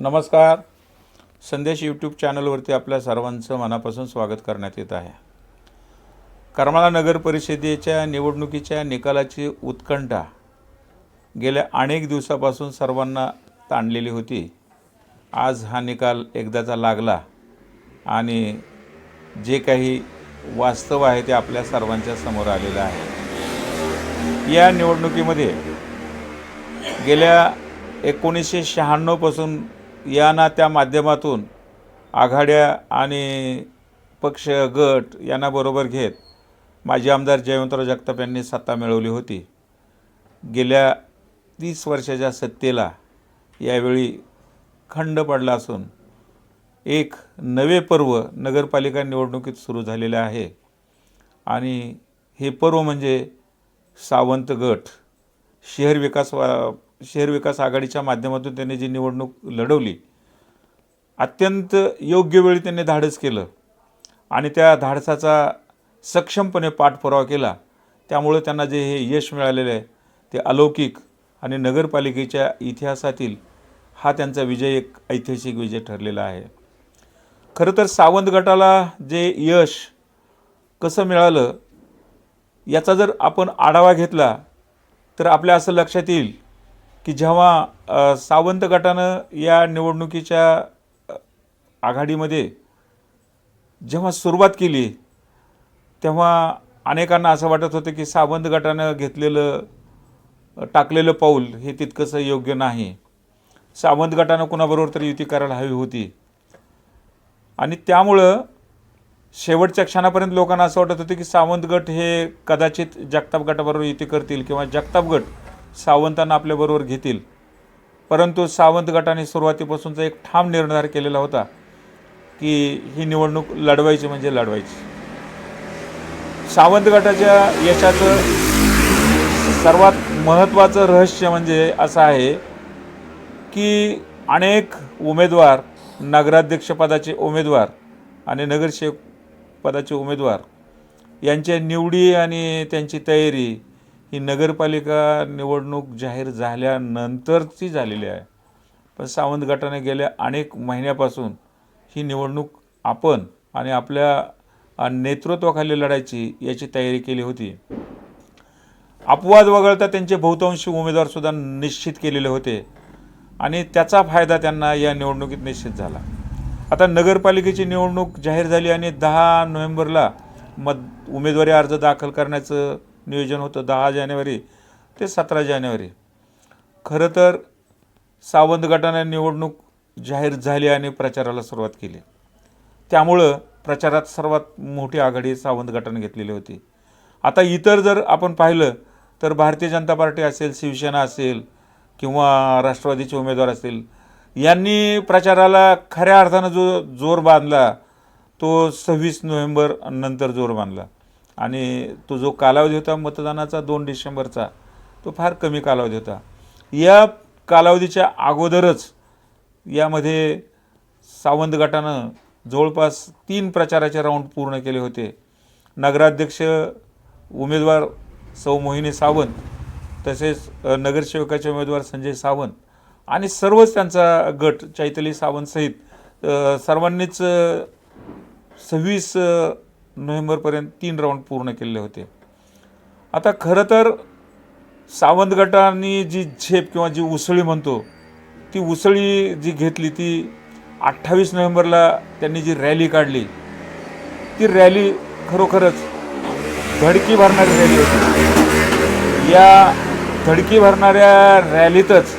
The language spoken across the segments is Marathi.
नमस्कार. संदेश यूट्यूब चॅनलवरती आपल्या सर्वांचं मनापासून स्वागत करण्यात येत आहे. करमाळा नगर परिषदेच्या निवडणुकीच्या निकालाची उत्कंठा गेल्या अनेक दिवसापासून सर्वांना ताणलेली होती. आज हा निकाल एकदाचा लागला आणि जे काही वास्तव आहे ते आपल्या सर्वांच्या समोर आलेलं आहे. या निवडणुकीमध्ये गेल्या एकोणीसशे शहाण्णवपासून या ना त्या माध्यमातून आघाड्या आणि पक्ष गट यांना बरोबर घेत माजी आमदार जयवंतराव जगताप यांनी सत्ता मिळवली होती. गेल्या तीस वर्षाच्या सत्तेला यावेळी खंड पडला असून एक नवे पर्व नगरपालिका निवडणुकीत सुरू झालेले आहे. आणि हे पर्व म्हणजे सावंत गट शहर विकास वा शहर विकास आघाडीच्या माध्यमातून त्यांनी जी निवडणूक लढवली अत्यंत योग्य वेळी त्यांनी धाडस केलं आणि त्या धाडसाचा सक्षमपणे पाठपुरावा केला. त्यामुळे त्यांना जे हे यश मिळालेलं आहे ते अलौकिक आणि नगरपालिकेच्या इतिहासातील हा त्यांचा विजय एक ऐतिहासिक विजय ठरलेला आहे. खरं तर सावंत गटाला जे यश कसं मिळालं याचा जर आपण आढावा घेतला तर आपल्या असं लक्षात येईल की जेव्हा सावंत गटानं या निवडणुकीच्या आघाडीमध्ये जेव्हा सुरुवात केली तेव्हा अनेकांना असं वाटत होतं की सावंत गटानं घेतलेलं टाकलेलं पाऊल हे तितकंसं योग्य नाही. सावंत गटानं कुणाबरोबर तरी युती करायला हवी होती. आणि त्यामुळं शेवटच्या क्षणापर्यंत लोकांना असं वाटत होतं की सावंत गट हे कदाचित जगताप गटाबरोबर युती करतील किंवा जगताप गट सावंतांना आपल्याबरोबर घेतील. परंतु सावंत गटाने सुरुवातीपासूनचा एक ठाम निर्धार केलेला होता की ही निवडणूक लढवायची म्हणजे लढवायची. सावंत गटाच्या यशाचं सर्वात महत्त्वाचं रहस्य म्हणजे असं आहे की अनेक उमेदवार नगराध्यक्षपदाचे उमेदवार आणि नगरसेवक पदाचे उमेदवार यांच्या निवडी आणि त्यांची तयारी ही नगरपालिका निवडणूक जाहीर झाल्यानंतरची झालेली आहे. पण सावंत गटाने गेल्या अनेक महिन्यापासून ही निवडणूक आपण आणि आपल्या नेतृत्वाखाली लढायची याची तयारी केली होती. अपवाद वगळता त्यांचे बहुतांशी उमेदवारसुद्धा निश्चित केलेले होते आणि त्याचा फायदा त्यांना या निवडणुकीत निश्चित झाला. आता नगरपालिकेची निवडणूक जाहीर झाली आणि दहा नोव्हेंबरला मत उमेदवारी अर्ज दाखल करण्याचं नियोजन होतं दहा जानेवारी ते सतरा जानेवारी. खरं तर सावंत गटाने निवडणूक जाहीर झाली आणि प्रचाराला सुरुवात केली. त्यामुळं प्रचारात सर्वात मोठी आघाडी सावंत गटाने घेतलेली होती. आता इतर जर आपण पाहिलं तर भारतीय जनता पार्टी असेल शिवसेना असेल किंवा राष्ट्रवादीचे उमेदवार असतील यांनी प्रचाराला खऱ्या अर्थानं जो जोर बांधला तो सव्वीस नोव्हेंबर नंतर जोर बांधला. आणि तो जो कालावधी होता मतदानाचा दोन डिसेंबरचा तो फार कमी कालावधी होता. या कालावधीच्या अगोदरच यामध्ये सावंत गटानं जवळपास तीन प्रचाराचे राऊंड पूर्ण केले होते. नगराध्यक्ष उमेदवार सौ मोहिनी सावंत तसेच नगरसेवकाचे उमेदवार संजय सावंत आणि सर्वच त्यांचा गट चैतली सावंतसहित सर्वांनीच सव्वीस नोव्हेंबरपर्यंत तीन राऊंड पूर्ण केलेले होते. आता खरं तर सावंत गटाने जी झेप किंवा जी उसळी म्हणतो ती उसळी जी घेतली ती अठ्ठावीस नोव्हेंबरला त्यांनी जी रॅली काढली ती रॅली खरोखरच धडकी भरणारी रॅली होती. या धडकी भरणाऱ्या रॅलीतच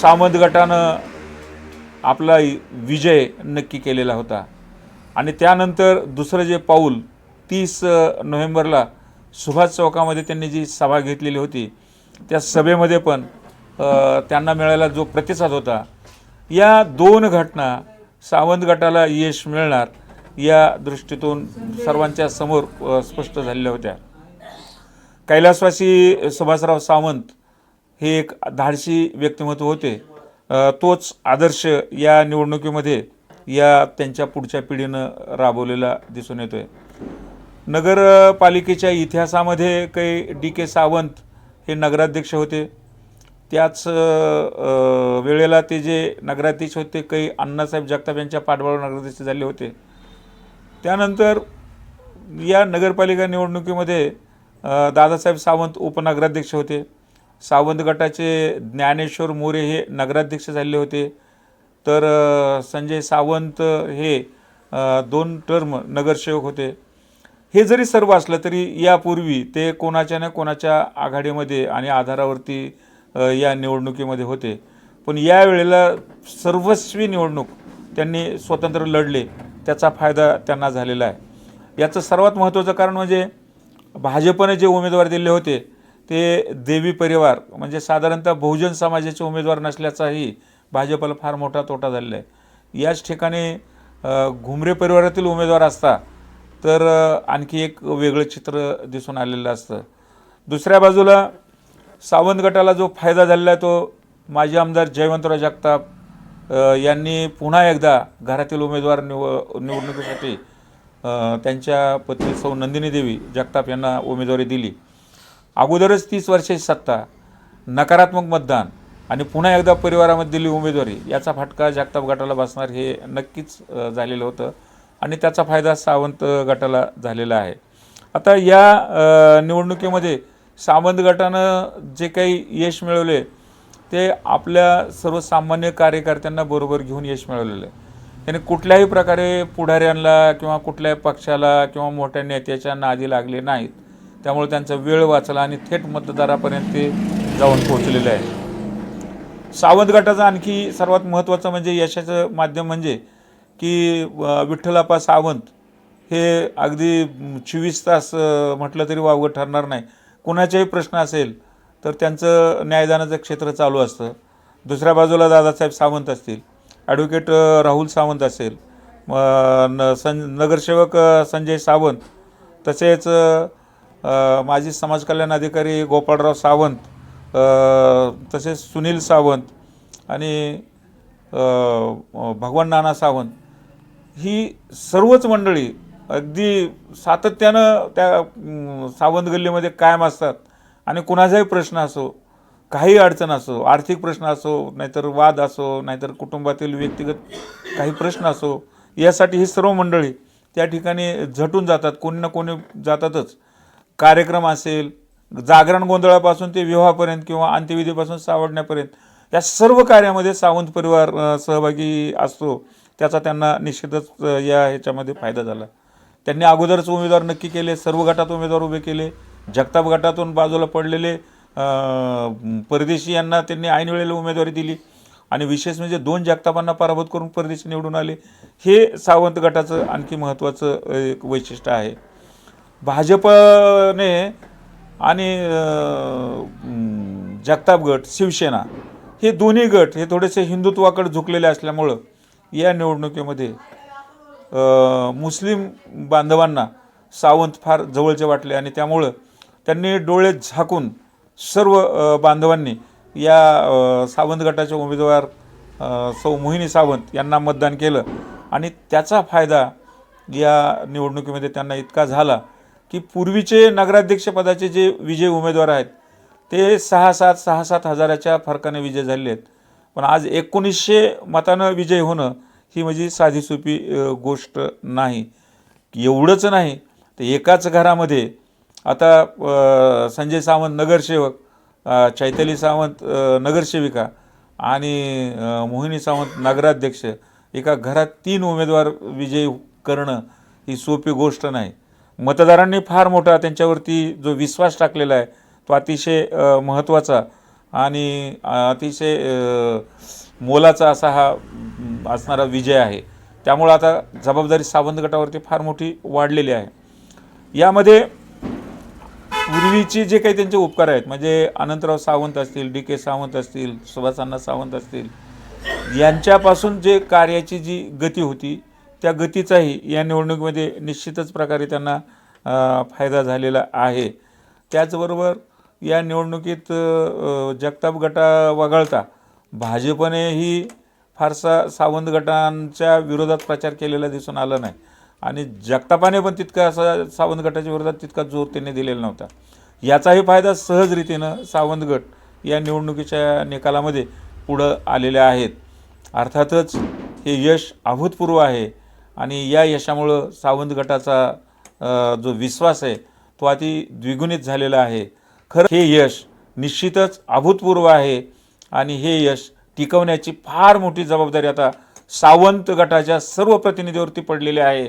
सावंत गटानं आपला विजय नक्की केलेला होता. आणि त्यानंतर दुसरं जे पाऊल तीस नोव्हेंबरला सुभाष चौकामध्ये त्यांनी जी सभा घेतलेली होती त्या सभेमध्ये पण त्यांना मिळायला जो प्रतिसाद होता या दोन घटना सावंत गटाला यश मिळणार या दृष्टीतून सर्वांच्या समोर स्पष्ट झालेल्या होत्या. कैलासवासी सुभाषराव सावंत हे एक धाडसी व्यक्तिमत्व होते. तोच आदर्श या निवडणुकीमध्ये या त्यांच्या पुढच्या पिढीनं राबवलेला दिसून येतोय. नगरपालिकेच्या इतिहासामध्ये काही डी के सावंत हे नगराध्यक्ष होते. त्याच वेळेला ते जे नगराधीश होते काही अण्णासाहेब जगताप यांच्या पाठबळावर नगराध्यक्ष झाले होते. त्यानंतर या नगरपालिका निवडणुकीमध्ये दादासाहेब सावंत उपनगराध्यक्ष होते. सावंत गटाचे ज्ञानेश्वर मोरे हे नगराध्यक्ष झाले होते. तर संजय सावंत हे दोन टर्म नगरसेवक होते. हे जरी सर्व असलं तरी यापूर्वी ते कोणाच्या ना कोणाच्या आघाडीमध्ये आणि आधारावरती या निवडणुकीमध्ये होते. पण या वेळेला सर्वस्वी निवडणूक त्यांनी स्वतंत्र लढले त्याचा फायदा त्यांना झालेला आहे. याचं सर्वात महत्त्वाचं कारण म्हणजे भाजपने जे उमेदवार दिले होते ते देवी परिवार म्हणजे साधारणतः बहुजन समाजाचे उमेदवार नसल्याचाही भाजपला फार मोठा तोटा झालेला आहे. याच ठिकाणी घुमरे परिवारातील उमेदवार असता तर आणखी एक वेगळं चित्र दिसून आलेलं असतं. दुसऱ्या बाजूला सावंत गटाला जो फायदा झालेला आहे तो माजी आमदार जयवंतराव जगताप यांनी पुन्हा एकदा घरातील उमेदवार निव निवडणुकीसाठी त्यांच्या पत्नी सौ नंदिनी देवी जगताप यांना उमेदवारी दिली. अगोदरच तीस वर्षाची सत्ता नकारात्मक मतदान आणि पुन्हा एकदा परिवारामध्ये दिली उमेदवारी याचा फटका जगताप गटाला बसणार हे नक्कीच झालेलं होतं. आणि त्याचा फायदा सावंत गटाला झालेला आहे. आता या निवडणुकीमध्ये सावंत गटानं जे काही यश मिळवले ते आपल्या सर्वसामान्य कार्यकर्त्यांना बरोबर घेऊन यश मिळवलेलं आहे. त्याने कुठल्याही प्रकारे पुढाऱ्यांना किंवा कुठल्याही पक्षाला किंवा मोठ्या नेत्याच्या नादी लागले नाहीत. त्यामुळे त्यांचा वेळ वाचला आणि थेट मतदारापर्यंत ते जाऊन पोहोचलेले आहे सावंत गटाचं आणखी सर्वात महत्त्वाचं म्हणजे यशाचं माध्यम म्हणजे की विठ्ठलापा विठ्ठलाप्पा सावंत हे अगदी चोवीस तास म्हटलं तरी वावगं ठरणार नाही. कुणाचाही प्रश्न असेल तर त्यांचं न्यायदानाचं क्षेत्र चालू असतं. दुसऱ्या बाजूला दादासाहेब सावंत असतील ॲडव्होकेट राहुल सावंत असेल न सं नगरसेवक संजय सावंत तसेच माजी समाजकल्याण अधिकारी गोपाळराव सावंत तसेच सुनील सावंत आणि भगवान नाना सावंत ही सर्वच मंडळी अगदी सातत्यानं त्या सावंत गल्लीमध्ये कायम असतात. आणि कुणाचाही प्रश्न असो काही अडचण असो आर्थिक प्रश्न असो नाहीतर वाद असो नाहीतर कुटुंबातील व्यक्तिगत काही प्रश्न असो यासाठी ही सर्व मंडळी त्या ठिकाणी झटून जातात कोणी ना कोणी जातातच. कार्यक्रम असेल जागरण गोंधळापासून ते विवाहापर्यंत किंवा अंत्यविधीपासून सावडण्यापर्यंत या सर्व कार्यामध्ये सावंत परिवार सहभागी असतो. त्याचा त्यांना निश्चितच या ह्याच्यामध्ये फायदा झाला. त्यांनी अगोदरच उमेदवार नक्की केले सर्व गटात उमेदवार उभे केले जगताप गटातून बाजूला पडलेले परदेशी यांना त्यांनी ऐनवेळेला उमेदवारी दिली आणि विशेष म्हणजे दोन जगतापांना पराभूत करून परदेशी निवडून आले. हे सावंत गटाचं आणखी महत्त्वाचं एक वैशिष्ट्य आहे. भाजपने आणि जगताप गट शिवसेना हे दोन्ही गट हे थोडेसे हिंदुत्वाकडे झुकलेले असल्यामुळं या निवडणुकीमध्ये मुस्लिम बांधवांना सावंत फार जवळचे वाटले आणि त्यामुळं त्यांनी डोळे झाकून सर्व बांधवांनी या सावंत गटाचे उमेदवार सौ मोहिनी सावंत यांना मतदान केलं आणि त्याचा फायदा या निवडणुकीमध्ये त्यांना इतका झाला की पूर्वीचे नगराध्यक्षपदाचे जे विजय उमेदवार आहेत ते सहा सात सहा सात हजाराच्या फरकाने विजय झाले आहेत. पण आज एकोणीसशे मतानं विजय होणं ही म्हणजे साधी सोपी गोष्ट नाही. एवढंच नाही तर एकाच घरामध्ये आता संजय सावंत नगरसेवक चैतली चैताली सावंत नगरसेविका आणि मोहिनी सावंत नगराध्यक्ष एका घरात तीन उमेदवार विजयी करणं ही सोपी गोष्ट नाही. मतदारांनी फार मोठा त्यांच्यावरती जो विश्वास टाकलेला आहे तो अतिशय महत्त्वाचा आणि अतिशय मोलाचा असा हा असणारा विजय आहे. त्यामुळं आता जबाबदारी सावंत गटावरती फार मोठी वाढलेली आहे. यामध्ये पूर्वीचे जे काही त्यांचे उपकार आहेत म्हणजे अनंतराव सावंत असतील डी के सावंत असतील सुभाषांना सावंत असतील यांच्यापासून जे कार्याची जी गती होती त्या गतीचाही या निवडणुकीमध्ये निश्चितच प्रकारे त्यांना फायदा झालेला आहे. त्याचबरोबर या निवडणुकीत जगताप गटा वगळता भाजपनेही फारसा सावंत गटांच्या विरोधात प्रचार केलेला दिसून आला नाही. आणि जगतापाने पण तितका असा सावंत गटाच्या विरोधात तितका जोर त्यांनी दिलेला नव्हता. याचाही फायदा सहजरीतीनं सावंत गट या निवडणुकीच्या निकालामध्ये पुढं आलेल्या आहेत. अर्थातच हे यश अभूतपूर्व आहे. आणि या यशामुळं सावंत गटाचा जो विश्वास आहे तो अति द्विगुणित झालेला आहे. खरं हे यश निश्चितच अभूतपूर्व आहे आणि हे यश टिकवण्याची फार मोठी जबाबदारी आता सावंत गटाच्या सर्व प्रतिनिधीवरती पडलेले आहे.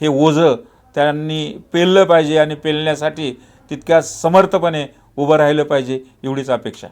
हे ओझं त्यांनी पेललं पाहिजे आणि पेलण्यासाठी तितक्या समर्थपणे उभं राहिलं पाहिजे एवढीच अपेक्षा.